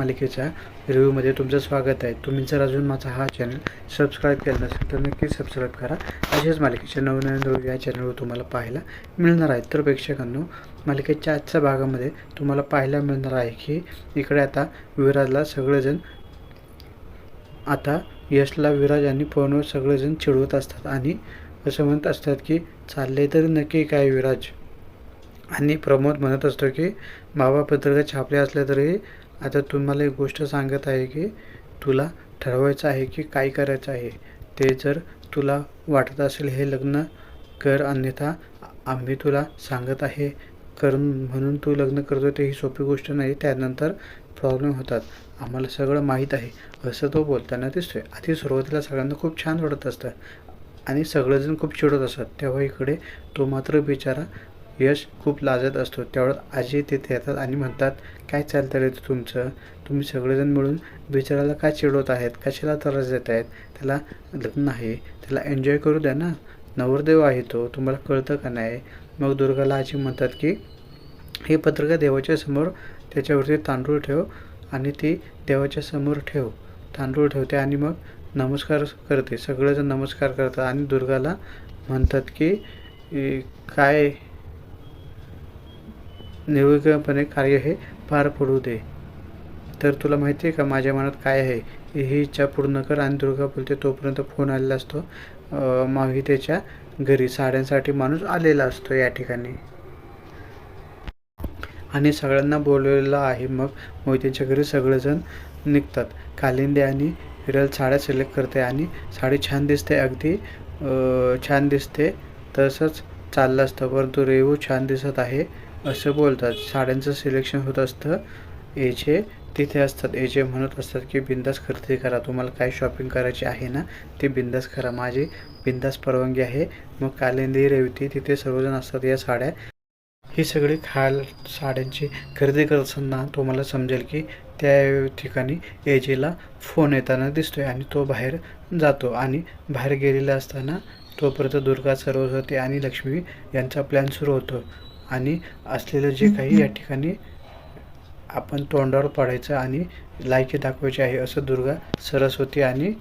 मालिकेच्या रिव्ह्यूमध्ये तुमचं स्वागत आहे. तुम्ही जर अजून माझा हा चॅनल सबस्क्राईब केला नसेल तर नक्की सबस्क्राईब करा. असेच मालिकेचे नवनवीन रिव्ह्यू या चॅनलवर तुम्हाला पाहायला मिळणार आहेत तर प्रेक्षकांनो मालिकेच्या आजच्या भागामध्ये तुम्हाला पाहायला मिळणार आहे की इकडे आता विराजला सगळेजण आता यशला विराज आणि फोनवर सगळेजण चिडवत असतात आणि असं म्हणत असतात की चालले तरी नक्की काय विराज? आणि प्रमोद म्हणत असतो की बाबा पत्रकार छापले असले तरी आता तुम्हाला एक गोष्ट सांगत आहे की तुला ठरवायचं आहे की काय करायचं आहे ते जर तुला वाटत असेल हे लग्न कर अन्यथा आम्ही तुला सांगत आहे कर म्हणून तू लग्न करतो ते ही सोपी गोष्ट नाही त्यानंतर प्रॉब्लेम होतात. आम्हाला सगळं माहीत आहे. असं तो बोलताना दिसतोय. आधी सुरुवातीला सगळ्यांना खूप छान वाटत असतं आणि सगळेजण खूप चिडत असतात. तेव्हा इकडे तो मात्र बिचारा यश खूप लाजत असतो. त्यावेळेस आजी तिथे येतात आणि म्हणतात काय चालतं रे तुमचं? तुम्ही सगळेजण मिळून बिचाराला काय चिडवत आहेत? कशाला त्रास देत आहेत? त्याला लग्न आहे. त्याला एन्जॉय करू द्या ना. नवरदेव आहे तो. तुम्हाला कळतं का नाही? मग दुर्गाला आजी म्हणतात की हे पत्रिका देवाच्या समोर त्याच्यावरती तांदूळ ठेव आणि ती देवाच्या समोर ठेव. तांदूळ ठेवते आणि मग नमस्कार करते. सगळेजण नमस्कार करतात आणि दुर्गाला म्हणतात की काय निर्विघ्नपणे कार्य हे पार पडू दे. तर तुला माहिती आहे का माझ्या मनात काय आहे? ही इच्छा पूर्ण कर आणि दुर्गा बोलते तोपर्यंत फोन आलेला असतो. माहितीच्या माहितेच्या घरी साड्यांसाठी माणूस आलेला असतो या ठिकाणी. आणि सगळ्यांना बोलवलेलं आहे. मग मोहितेच्या घरी सगळेजण निघतात. कालिंदे आणि विरल साड्या सिलेक्ट करते आणि साडी छान दिसते. अगदी छान दिसते. तसंच चाललं असतं. परंतु रेवू छान दिसत आहे. असं बोलतात. साड्यांचं सिलेक्शन होत असतं. एजे तिथे असतात. एजे म्हणत असतात की बिंदास खरेदी करा. तुम्हाला काय शॉपिंग करायची आहे ना ते बिंदास करा. माझी बिंदास परवानगी आहे. मग कालिंदी रेवती तिथे सर्वजण असतात या साड्या. ही सगळी खाल साड्यांची खरेदी करत असताना तुम्हाला समजेल की त्या ठिकाणी एजेला फोन येताना दिसतोय आणि तो बाहेर जातो आणि बाहेर गेलेला असताना तोपर्यंत दुर्गा सरस्वती आणि लक्ष्मी यांचा प्लॅन सुरू होतो. आणि असलेलं जे काही या ठिकाणी आपण तोंडावर पाडायचं आणि लायकी दाखवायची आहे असं दुर्गा सरस्वती आणि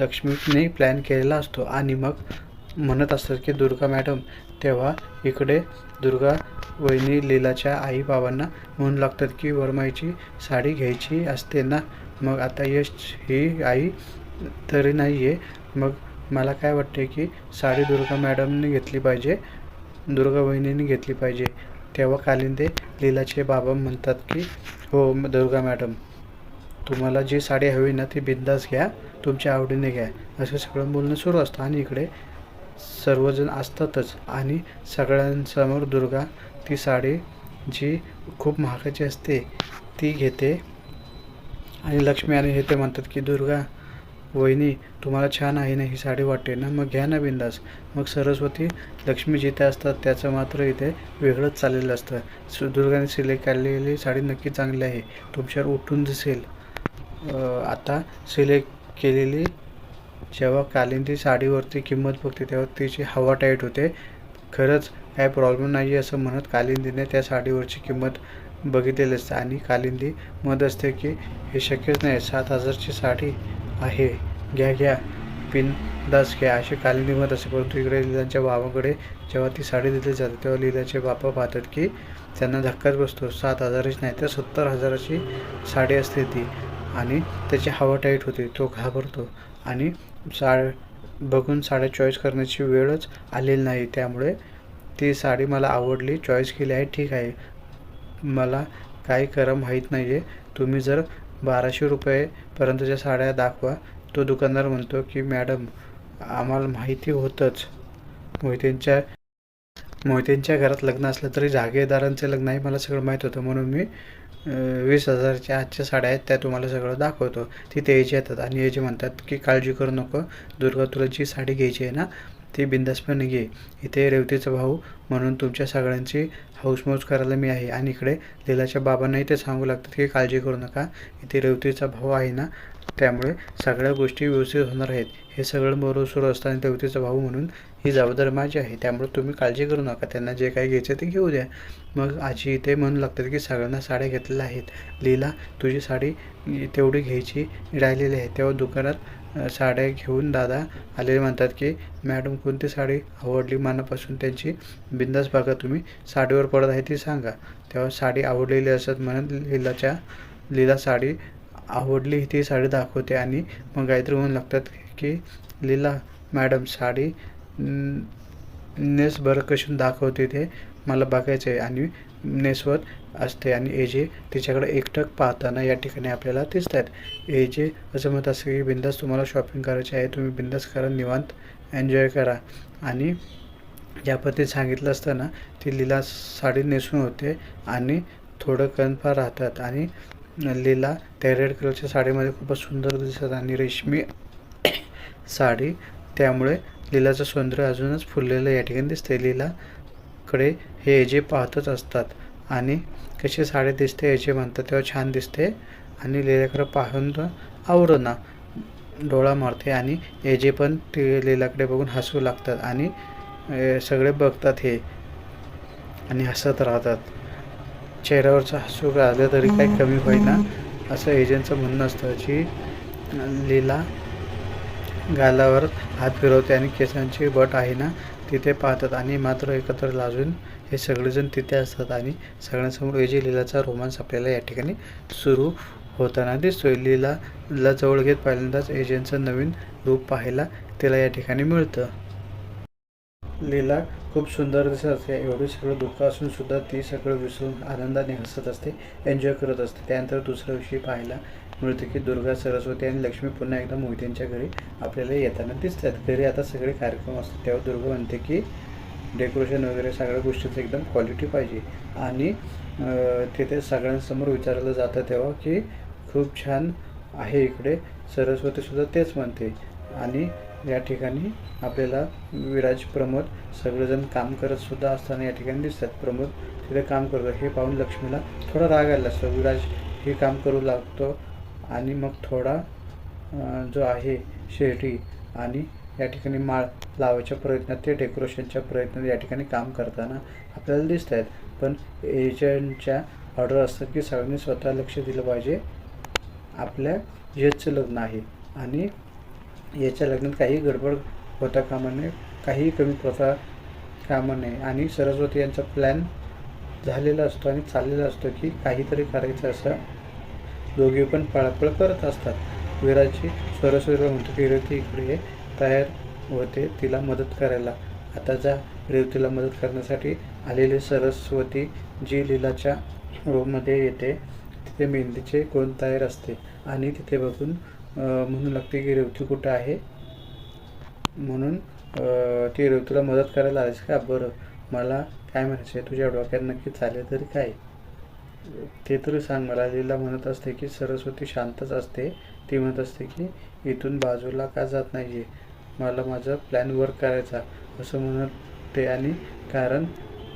लक्ष्मीने प्लॅन केलेला असतो. आणि मग म्हणत असतात की दुर्गा मॅडम तेव्हा इकडे दुर्गा वहिनी लीलाच्या आई बाबांना म्हणू लागतात की वरमाईची साडी घ्यायची असते ना? मग आता यश ही आई तरी नाही आहे मग मला काय वाटते की साडी दुर्गा मॅडमने घेतली पाहिजे दुर्गा वहिनीने घेतली पाहिजे. तेव्हा कालिंदे लीलाचे बाबा म्हणतात की हो दुर्गा मॅडम तुम्हाला जी साडी हवी ना ती बिंदास घ्या तुमच्या आवडीने घ्या. असं सगळं बोलणं सुरू असतं आणि इकडे सर्वजण असतातच आणि सगळ्यांसमोर दुर्गा ती साडी जी खूप महागाची असते ती घेते. आणि लक्ष्मी आणि हे ते म्हणतात की दुर्गा वहिनी तुम्हाला छान आहे ना ही साडी वाटते ना? मग घ्या ना बिंदास. मग सरस्वती लक्ष्मी जिथे असतात त्याचं मात्र इथे वेगळंच चाललेलं असतं. सु दुर्गाने सिलेक्ट केलेली साडी नक्की चांगली आहे. तुमच्यावर उठून दिसेल. आता सिलेक्ट केलेली जेव्हा कालिंदी साडीवरती किंमत बघते तेव्हा तिची हवा टाईट होते. खरंच काय प्रॉब्लेम नाही आहे असं म्हणत कालिंदीने त्या साडीवरची किंमत बघितलेली असते आणि कालिंदी म्हणत असते की हे शक्यच नाही सात हजारची साडी आहे. घ्या घ्या. पिन दास घ्या. अशी काली निघत असे परंतु इकडे लिलांच्या बाबाकडे जेव्हा ती साडी दिली जाते तेव्हा लिलाचे बापा पाहतात की त्यांना धक्काच बसतो. सात हजाराची नाही तर सत्तर हजाराची साडी असते ती आणि त्याची हवा टाईट होते. तो घाबरतो आणि सा बघून साड्या चॉईस करण्याची वेळच आलेली नाही. त्यामुळे ती साडी मला आवडली. चॉईस केली आहे. ठीक आहे. मला काय करा माहीत नाही आहे तुम्ही जर बाराशे रुपयेपर्यंतच्या साड्या दाखवा. तो दुकानदार म्हणतो की मॅडम आम्हाला माहिती होतंच. मोहितेंच्या मोहितेंच्या घरात लग्न असलं तरी जागेदारांचं लग्न आहे मला सगळं माहीत होतं. म्हणून मी वीस हजारच्या आजच्या साड्या आहेत त्या तुम्हाला सगळं दाखवतो. तिथे यायचे येतात आणि याचे म्हणतात की काळजी करू नको. दुर्गा तुला जी साडी घ्यायची आहे ना ती बिंदासपणे घे इथे रेवतीचा भाऊ म्हणून तुमच्या सगळ्यांची हौसमौज करायला मी आहे. आणि इकडे लीलाच्या बाबांनाही ते सांगू लागतात की काळजी करू नका. इथे रेवतीचा भाऊ आहे ना त्यामुळे सगळ्या गोष्टी व्यवस्थित होणार आहेत. हे सगळं बरोबर सुरू असताना रेवतीचा भाऊ म्हणून ही जबाबदारी माझी आहे. त्यामुळे तुम्ही काळजी करू नका. त्यांना जे काही घ्यायचं ते घेऊ द्या. मग आजी इथे म्हणू लागतात की सगळ्यांना साड्या घेतलेल्या आहेत. लीला तुझी साडी तेवढी घ्यायची राहिलेली आहे. तेव्हा दुकानात साड्या घेऊन दादा आलेले म्हणतात की मॅडम कोणती साडी आवडली मनापासून त्यांची? बिंदास बघा तुम्ही. साडीवर पडत आहे ती सांगा. तेव्हा साडी आवडलेली असत म्हणून लीलाच्या लीला साडी आवडली ती साडी दाखवते. आणि मग गायत्री म्हणून लागतात की लीला मॅडम साडी नेस बरं कशी दाखवते ते मला बघायचं आहे. आणि नेसवत असते आणि एजे तिच्याकडे एकटक पाहताना या ठिकाणी आपल्याला दिसत आहेत एजे असं म्हणत असतं की बिंदास तुम्हाला शॉपिंग करायची आहे. तुम्ही बिंदास करा निवांत एन्जॉय करा. आणि ज्या पद्धतीने सांगितलं असतं ना ती लीला साडी नेसून होते आणि थोडं कणफा राहतात. आणि लीला त्या रेड कलरच्या साडीमध्ये खूपच सुंदर दिसत आणि रेशमी साडी त्यामुळे लीलाचं सौंदर्य अजूनच फुललेलं या ठिकाणी दिसते लीलाकडे हे एजे पाहतच असतात. आणि कशी साडी दिसते एजे म्हणतात तेव्हा छान दिसते. आणि लीलाकडे पाहून तर आवरणा डोळा मारते. आणि एजे पण ते लीलाकडे बघून हसू लागतात. आणि सगळे बघतात हे. आणि हसत राहतात. चेहऱ्यावरचं हसू राहिलं तरी काही कमी होईना. असं एजंटचं म्हणणं असतं जी लीला गालावर हात फिरवते आणि केसांची बट आहे ना तिथे पाहतात आणि मात्र एकत्र लाजून हे सगळेजण तिथे असतात आणि सगळ्यांसमोर एजे लीलाचा रोमांस आपल्याला या ठिकाणी सुरू होताना दिसतोय. लीला ला जवळ घेत पहिल्यांदाच एजंटचं नवीन रूप पाहायला तिला या ठिकाणी मिळतं. लीला खूप सुंदर दिसत असते. एवढे सगळं दुःख असून सुद्धा ती सगळं विसरून आनंदाने हसत असते एन्जॉय करत असते. त्यानंतर दुसऱ्या दिवशी पाहायला मृतकी की दुर्गा सरस्वती आणि लक्ष्मी पुन्हा एकदा मोहित्यांच्या घरी आपल्याला येताना दिसतात. घरी आता सगळे कार्यक्रम असतात. तेव्हा दुर्गा म्हणते की डेकोरेशन वगैरे सगळ्या गोष्टीचं एकदम क्वालिटी पाहिजे. आणि तिथे सगळ्यांसमोर विचारलं जातं तेव्हा की खूप छान आहे इकडे. सरस्वतीसुद्धा तेच म्हणते. आणि या ठिकाणी आपल्याला विराज प्रमोद सगळेजण काम करत सुद्धा असताना या ठिकाणी दिसतात. प्रमोद तिथे काम करतो. हे पाहून लक्ष्मीला थोडा राग आला. असतो विराज हे काम करू लागतो आणि मग थोडा जो आहे शेर्टी आणि या ठिकाणी माळ लावायच्या प्रयत्नात ते डेकोरेशनच्या प्रयत्नात या ठिकाणी काम करताना आपल्याला दिसत आहेत पण एजंटच्या ऑर्डर असतात की सगळ्यांनी स्वतः लक्ष दिलं पाहिजे. आपल्या यशचं लग्न आहे आणि याच्या लग्नात काही गडबड होता कामा नये काही कमी प्रथा कामा नये. आणि सरस्वती यांचा प्लॅन झालेला असतो आणि चाललेला असतो की काहीतरी करायचं असं दोघे पण पळापळ करत असतात. विराची सरस्वतीला म्हणतो की रेवती इकडे तयार होते तिला मदत करायला. आता जा रेवतीला मदत करण्यासाठी आलेली सरस्वती जी लीलाच्या रूममध्ये येते तिथे मेहंदीचे कोण तयार असते? आणि तिथे बघून म्हणू लागते की रेवती कुठं आहे? म्हणून ती रेवतीला मदत करायला आलीस का? बरं. मला काय म्हणायचं आहे तुझ्या डोक्यात नक्की चालेल तरी काय? ते तरी सांग मला. लीला म्हणत असते की सरस्वती शांतच असते. ती म्हणत असते की इथून बाजूला का जात नाही आहे मला माझा प्लॅन वर्क करायचा. असं म्हणत ते आणि कारण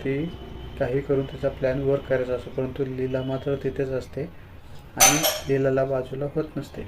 ती काही करून तिचा प्लॅन वर्क करायचा असतो. परंतु लीला मात्र तिथेच असते आणि लीलाला बाजूला होत नसते.